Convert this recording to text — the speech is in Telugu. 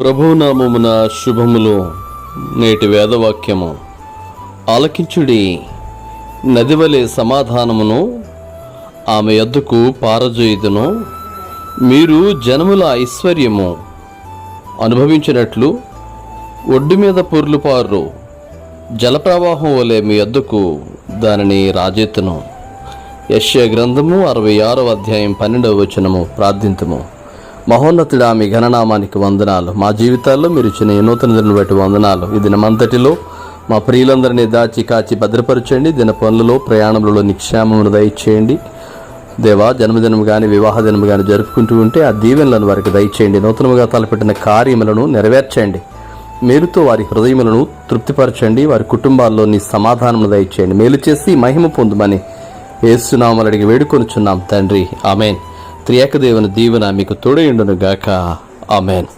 ప్రభునామమున శుభములు నేటి వేదవాక్యము. ఆలకించుడి నదివలే సమాధానమును ఆమె ఎద్దుకు పారజోయుదును మీరు జనముల ఐశ్వర్యము అనుభవించినట్లు ఒడ్డు మీద పొర్లుపారు జలప్రవాహం వలె మీ ఎద్దుకు దానిని రాజెత్తును. యశ్య గ్రంథము అరవై ఆరవ అధ్యాయం పన్నెండవ వచనము ప్రార్థింతము. మహోన్నతుడా మీ ఘననామానికి వందనాలు. మా జీవితాల్లో మీరు ఇచ్చిన ఈ నూతన దినను బట్టి వందనాలు. ఈ దినమంతటిలో మా ప్రియులందరినీ దాచి కాచి భద్రపరచండి. దిన పనులలో ప్రయాణంలో నిక్షేమమును దయచేయండి. దేవా జన్మదినం కానీ వివాహ దినం కానీ జరుపుకుంటూ ఉంటే ఆ దీవెనలను వారికి దయచేయండి. నూతనముగా తలపెట్టిన కార్యములను నెరవేర్చండి. మేలుతో వారి హృదయములను తృప్తిపరచండి. వారి కుటుంబాల్లో నీ సమాధానమును దయచేయండి. మేలు చేసి మహిమ పొందమని ఏసునామలు అడిగి వేడుకొనుచున్నాం తండ్రి. ఆమెన్. త్రియేకదేవుని దీవెన మీకు తోడయుండును గాక ఆమెన్.